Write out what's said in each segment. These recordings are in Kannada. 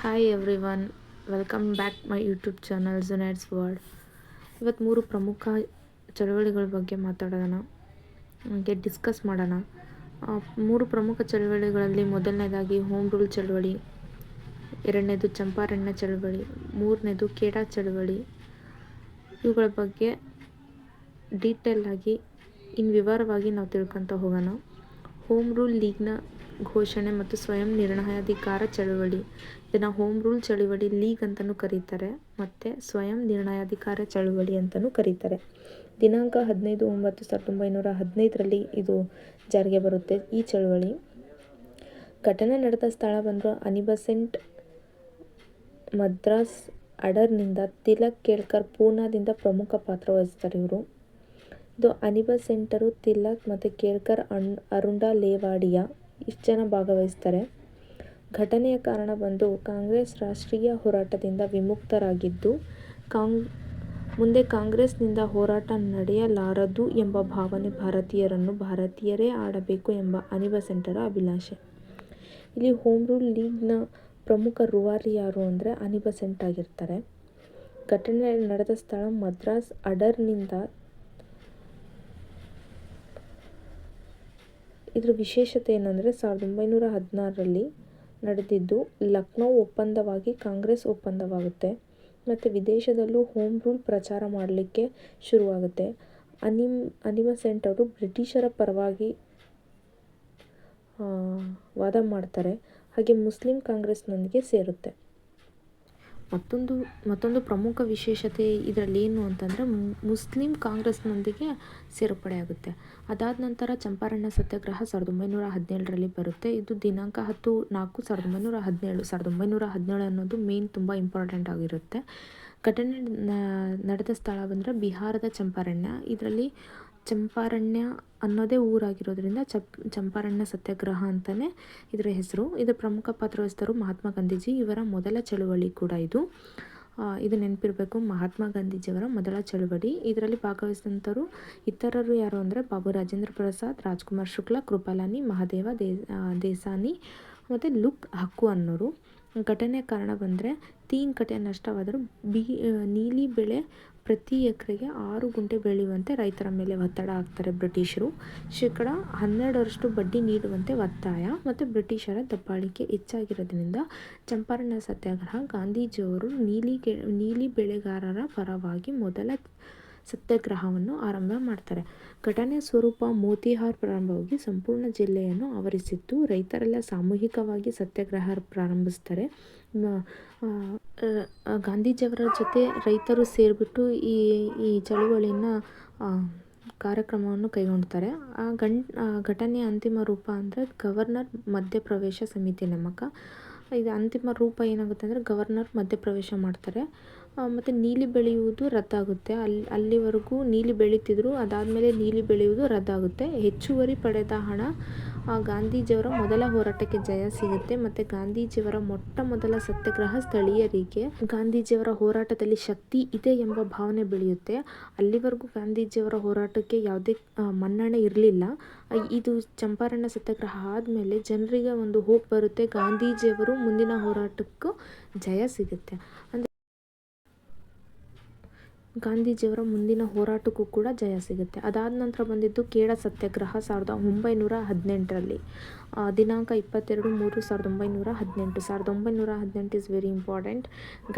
Hi everyone welcome back my YouTube channel ಜುನೈಟ್ಸ್ world ಇವತ್ತು ಮೂರು ಪ್ರಮುಖ ಚಳವಳಿಗಳ ಬಗ್ಗೆ ಮಾತಾಡೋಣ, ಹಾಗೆ ಡಿಸ್ಕಸ್ ಮಾಡೋಣ. ಮೂರು ಪ್ರಮುಖ ಚಳವಳಿಗಳಲ್ಲಿ ಮೊದಲನೇದಾಗಿ ಹೋಮ್ ರೂಲ್ ಚಳವಳಿ, ಎರಡನೇದು ಚಂಪಾರಣ್ಯ ಚಳವಳಿ, ಮೂರನೇದು ಕೇಡಾ ಚಳವಳಿ. ಇವುಗಳ ಬಗ್ಗೆ ಡೀಟೇಲ್ ಆಗಿ ಇನ್ನು ವಿವರವಾಗಿ ನಾವು ತಿಳ್ಕೊತ ಹೋಗೋಣ. ಹೋಮ್ ರೂಲ್ ಲೀಗ್ನ ಘೋಷಣೆ ಮತ್ತು ಸ್ವಯಂ ನಿರ್ಣಯಾಧಿಕಾರ ಚಳುವಳಿ. ಇದನ್ನು ಹೋಮ್ ರೂಲ್ ಚಳುವಳಿ ಲೀಗ್ ಅಂತಲೂ ಕರೀತಾರೆ. ಮತ್ತು ಸ್ವಯಂ ನಿರ್ಣಯಾಧಿಕಾರ ಚಳುವಳಿ ಅಂತಲೂ ಕರೀತಾರೆ. ದಿನಾಂಕ ಹದಿನೈದು ಒಂಬತ್ತು ಸಾವಿರದ ಒಂಬೈನೂರ ಹದಿನೈದರಲ್ಲಿ ಇದು ಜಾರಿಗೆ ಬರುತ್ತೆ ಈ ಚಳುವಳಿ. ಘಟನೆ ನಡೆದ ಸ್ಥಳ ಬಂದರೂ ಅನಿಬಸೆಂಟ್ ಮದ್ರಾಸ್ ಅಡರ್ನಿಂದ ತಿಲಕ್ ಕೇಳ್ಕರ್ ಪೂನಾದಿಂದ ಪ್ರಮುಖ ಪಾತ್ರ ವಹಿಸ್ತಾರೆ ಇವರು. ಇದು ಅನಿಬಸೆಂಟರು ತಿಲಕ್ ಮತ್ತು ಕೇಳ್ಕರ್ ಅಣ್, ಅರುಂಡ ಲೇವಾಡಿಯಾ ಇಷ್ಟು ಜನ ಭಾಗವಹಿಸ್ತಾರೆ. ಘಟನೆಯ ಕಾರಣ ಬಂದು ಕಾಂಗ್ರೆಸ್ ರಾಷ್ಟ್ರೀಯ ಹೋರಾಟದಿಂದ ವಿಮುಕ್ತರಾಗಿದ್ದು ಕಾಂಗ್ ಮುಂದೆ ಕಾಂಗ್ರೆಸ್ನಿಂದ ಹೋರಾಟ ನಡೆಯಲಾರದು ಎಂಬ ಭಾವನೆ ಭಾರತೀಯರನ್ನು ಭಾರತೀಯರೇ ಆಡಬೇಕು ಎಂಬ ಅನಿಬಾ ಸೆಂಟರ ಅಭಿಲಾಷೆ. ಇಲ್ಲಿ ಹೋಮ್ ರೂಲ್ ಲೀಗ್ನ ಪ್ರಮುಖ ರೂವಾರಿ ಯಾರು ಅಂದರೆ ಅನಿಬಸೆಂಟ್ ಆಗಿರ್ತಾರೆ. ಘಟನೆ ನಡೆದ ಸ್ಥಳ ಮದ್ರಾಸ್ ಅಡರ್ನಿಂದ ಇದ್ರ ವಿಶೇಷತೆ ಏನಂದರೆ ಸಾವಿರದ ಒಂಬೈನೂರ ಹದಿನಾರರಲ್ಲಿ ನಡೆದಿದ್ದು ಲಕ್ನೋ ಒಪ್ಪಂದವಾಗಿ ಕಾಂಗ್ರೆಸ್ ಒಪ್ಪಂದವಾಗುತ್ತೆ. ಮತ್ತು ವಿದೇಶದಲ್ಲೂ ಹೋಮ್ ರೂಲ್ ಪ್ರಚಾರ ಮಾಡಲಿಕ್ಕೆ ಶುರುವಾಗುತ್ತೆ. ಅನಿಮ್, ಅನಿಮ ಸೆಂಟ್ ಅವರು ಬ್ರಿಟಿಷರ ಪರವಾಗಿ ವಾದ ಮಾಡ್ತಾರೆ. ಹಾಗೆ ಮುಸ್ಲಿಂ ಕಾಂಗ್ರೆಸ್ನೊಂದಿಗೆ ಸೇರುತ್ತೆ. ಮತ್ತೊಂದು ಮತ್ತೊಂದು ಪ್ರಮುಖ ವಿಶೇಷತೆ ಇದರಲ್ಲಿ ಏನು ಅಂತಂದರೆ ಮುಸ್ಲಿಂ ಕಾಂಗ್ರೆಸ್ನೊಂದಿಗೆ ಸೇರ್ಪಡೆಯಾಗುತ್ತೆ ಅದಾದ ನಂತರ ಚಂಪಾರಣ್ಯ ಸತ್ಯಾಗ್ರಹ ಸಾವಿರದ ಒಂಬೈನೂರ ಹದಿನೇಳರಲ್ಲಿ ಬರುತ್ತೆ. ಇದು ದಿನಾಂಕ ಹತ್ತು ನಾಲ್ಕು ಸಾವಿರದ ಒಂಬೈನೂರ ಹದಿನೇಳು ಸಾವಿರದ ಒಂಬೈನೂರ ಹದಿನೇಳು ಅನ್ನೋದು ಮೇನ್ ತುಂಬ ಇಂಪಾರ್ಟೆಂಟ್ ಆಗಿರುತ್ತೆ. ಘಟನೆ ನಡೆದ ಸ್ಥಳ ಬಂದರೆ ಬಿಹಾರದ ಚಂಪಾರಣ್ಯ ಇದರಲ್ಲಿ ಚಂಪಾರಣ್ಯ ಅನ್ನೋದೇ ಊರಾಗಿರೋದ್ರಿಂದ ಚಪ್ ಚಂಪಾರಣ್ಯ ಸತ್ಯಾಗ್ರಹ ಅಂತಲೇ ಇದರ ಹೆಸರು. ಇದರ ಪ್ರಮುಖ ಪಾತ್ರ ವಹಿಸಿದರು ಮಹಾತ್ಮ ಗಾಂಧೀಜಿ. ಇವರ ಮೊದಲ ಚಳುವಳಿ ಕೂಡ ಇದು. ಇದು ನೆನಪಿರಬೇಕು. ಮಹಾತ್ಮ ಗಾಂಧೀಜಿಯವರ ಮೊದಲ ಚಳುವಳಿ. ಇದರಲ್ಲಿ ಭಾಗವಹಿಸಿದಂಥವರು ಇತರರು ಯಾರು ಅಂದರೆ ಬಾಬು ರಾಜೇಂದ್ರ ಪ್ರಸಾದ್, ರಾಜ್ಕುಮಾರ್ ಶುಕ್ಲಾ, ಕೃಪಾಲಾನಿ, ಮಹಾದೇವ ದೇಸಾನಿ ಮತ್ತು ಲುಕ್ ಹಕ್ಕು ಅನ್ನೋರು. ಘಟನೆಯ ಕಾರಣ ಬಂದರೆ ತೀನ್ ಕಟೆ ನಷ್ಟವಾದರೂ ಬಿ ನೀಲಿ ಬೆಳೆ ಪ್ರತಿ ಎಕರೆಗೆ ಆರು ಗುಂಟೆ ಬೆಳೆಯುವಂತೆ ರೈತರ ಮೇಲೆ ಒತ್ತಡ ಹಾಕ್ತಾರೆ ಬ್ರಿಟಿಷರು. ಶೇಕಡ ಹನ್ನೆರಡರಷ್ಟು ಬಡ್ಡಿ ನೀಡುವಂತೆ ಒತ್ತಾಯ ಮತ್ತು ಬ್ರಿಟಿಷರ ದಬ್ಬಾಳಿಕೆ ಹೆಚ್ಚಾಗಿರೋದ್ರಿಂದ ಚಂಪಾರಣ ಸತ್ಯಾಗ್ರಹ ಗಾಂಧೀಜಿಯವರು ನೀಲಿ ನೀಲಿ ಬೆಳೆಗಾರರ ಪರವಾಗಿ ಮೊದಲ ಸತ್ಯಾಗ್ರಹವನ್ನು ಆರಂಭ ಮಾಡ್ತಾರೆ. ಘಟನೆ ಸ್ವರೂಪ ಮೋತಿಹಾರ್ ಪ್ರಾರಂಭವಾಗಿ ಸಂಪೂರ್ಣ ಜಿಲ್ಲೆಯನ್ನು ಆವರಿಸಿದ್ದು, ರೈತರೆಲ್ಲ ಸಾಮೂಹಿಕವಾಗಿ ಸತ್ಯಾಗ್ರಹ ಪ್ರಾರಂಭಿಸ್ತಾರೆ. ಗಾಂಧೀಜಿಯವರ ಜೊತೆ ರೈತರು ಸೇರಿಬಿಟ್ಟು ಈ ಈ ಚಳುವಳಿನ ಕಾರ್ಯಕ್ರಮವನ್ನು ಕೈಗೊಂಡ್ತಾರೆ ಆ ಗಂ ಘಟನೆಯ ಅಂತಿಮ ರೂಪ ಅಂದರೆ ಗವರ್ನರ್ ಮಧ್ಯಪ್ರವೇಶ ಸಮಿತಿ ನೇಮಕ. ಇದು ಅಂತಿಮ ರೂಪ ಏನಾಗುತ್ತೆ ಅಂದರೆ ಗವರ್ನರ್ ಮಧ್ಯಪ್ರವೇಶ ಮಾಡ್ತಾರೆ. ಮತ್ತು ನೀಲಿ ಬೆಳೆಯುವುದು ರದ್ದಾಗುತ್ತೆ. ಅಲ್ಲಿ ಅಲ್ಲಿವರೆಗೂ ನೀಲಿ ಬೆಳೀತಿದ್ರು. ಅದಾದಮೇಲೆ ನೀಲಿ ಬೆಳೆಯುವುದು ರದ್ದಾಗುತ್ತೆ. ಹೆಚ್ಚುವರಿ ಪಡೆದ ಹಣ ಗಾಂಧೀಜಿಯವರ ಮೊದಲ ಹೋರಾಟಕ್ಕೆ ಜಯ ಸಿಗುತ್ತೆ. ಮತ್ತು ಗಾಂಧೀಜಿಯವರ ಮೊಟ್ಟ ಮೊದಲ ಸತ್ಯಾಗ್ರಹ ಸ್ಥಳೀಯರಿಗೆ ಗಾಂಧೀಜಿಯವರ ಹೋರಾಟದಲ್ಲಿ ಶಕ್ತಿ ಇದೆ ಎಂಬ ಭಾವನೆ ಬೆಳೆಯುತ್ತೆ. ಅಲ್ಲಿವರೆಗೂ ಗಾಂಧೀಜಿಯವರ ಹೋರಾಟಕ್ಕೆ ಯಾವುದೇ ಮನ್ನಣೆ ಇರಲಿಲ್ಲ. ಇದು ಚಂಪಾರಣ್ಯ ಸತ್ಯಾಗ್ರಹ ಆದಮೇಲೆ ಜನರಿಗೆ ಒಂದು ಹೋಪ್ ಬರುತ್ತೆ. ಗಾಂಧೀಜಿಯವರು ಮುಂದಿನ ಹೋರಾಟಕ್ಕೂ ಜಯ ಸಿಗುತ್ತೆ. ಗಾಂಧೀಜಿಯವರ ಮುಂದಿನ ಹೋರಾಟಕ್ಕೂ ಕೂಡ ಜಯ ಸಿಗುತ್ತೆ. ಅದಾದ ನಂತರ ಬಂದಿದ್ದು ಖೇಡ ಸತ್ಯಾಗ್ರಹ ಸಾವಿರದ ಒಂಬೈನೂರ ಹದಿನೆಂಟರಲ್ಲಿ. ದಿನಾಂಕ ಇಪ್ಪತ್ತೆರಡು ಮೂರು ಸಾವಿರದ ಒಂಬೈನೂರ ಹದಿನೆಂಟು. ಸಾವಿರದ ಒಂಬೈನೂರ ಹದಿನೆಂಟು ಇಸ್ ವೆರಿ ಇಂಪಾರ್ಟೆಂಟ್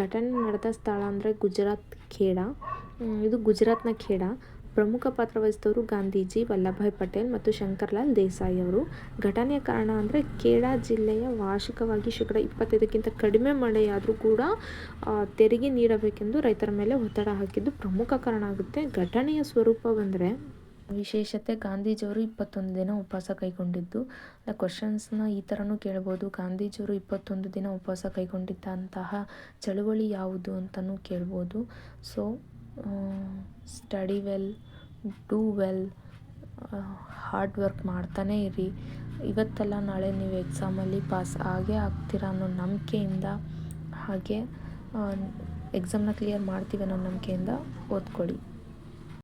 ಘಟನೆ ನಡೆದ ಸ್ಥಳ ಅಂದರೆ ಗುಜರಾತ್ ಖೇಡ. ಇದು ಗುಜರಾತ್ನ ಖೇಡ. ಪ್ರಮುಖ ಪಾತ್ರ ವಹಿಸಿದವರು ಗಾಂಧೀಜಿ ವಲ್ಲಭಾಯ್ ಪಟೇಲ್ ಮತ್ತು ಶಂಕರ್ಲಾಲ್ ದೇಸಾಯಿ ಅವರು. ಘಟನೆಯ ಕಾರಣ ಅಂದರೆ ಕೇಡಾ ಜಿಲ್ಲೆಯ ವಾರ್ಷಿಕವಾಗಿ ಶೇಕಡ ಇಪ್ಪತ್ತೈದಕ್ಕಿಂತ ಕಡಿಮೆ ಮಳೆಯಾದರೂ ಕೂಡ ತೆರಿಗೆ ನೀಡಬೇಕೆಂದು ರೈತರ ಮೇಲೆ ಒತ್ತಡ ಹಾಕಿದ್ದು ಪ್ರಮುಖ ಕಾರಣ ಆಗುತ್ತೆ. ಘಟನೆಯ ಸ್ವರೂಪ ಬಂದರೆ ವಿಶೇಷತೆ ಗಾಂಧೀಜಿಯವರು ಇಪ್ಪತ್ತೊಂದು ದಿನ ಉಪವಾಸ ಕೈಗೊಂಡಿದ್ದು. ಕ್ವಶನ್ಸ್ನ ಈ ಥರನೂ ಕೇಳ್ಬೋದು. ಗಾಂಧೀಜಿಯವರು ಇಪ್ಪತ್ತೊಂದು ದಿನ ಉಪವಾಸ ಕೈಗೊಂಡಿದ್ದಂತಹ ಚಳುವಳಿ ಯಾವುದು ಅಂತಲೂ ಕೇಳ್ಬೋದು. So study well, do well hard work ಮಾಡ್ತಾನೇ ಇರಿ. ಇವತ್ತಲ್ಲ ನಾಳೆ ನೀವು ಎಕ್ಸಾಮಲ್ಲಿ ಪಾಸ್ ಆಗೇ ಆಗ್ತೀರ ಅನ್ನೋ ನಂಬಿಕೆಯಿಂದ ಹಾಗೆ ಎಕ್ಸಾಮ್ನ ಕ್ಲಿಯರ್ ಮಾಡ್ತೀವಿ ಅನ್ನೋ ನಂಬಿಕೆಯಿಂದ ಓದ್ಕೊಳ್ಳಿ.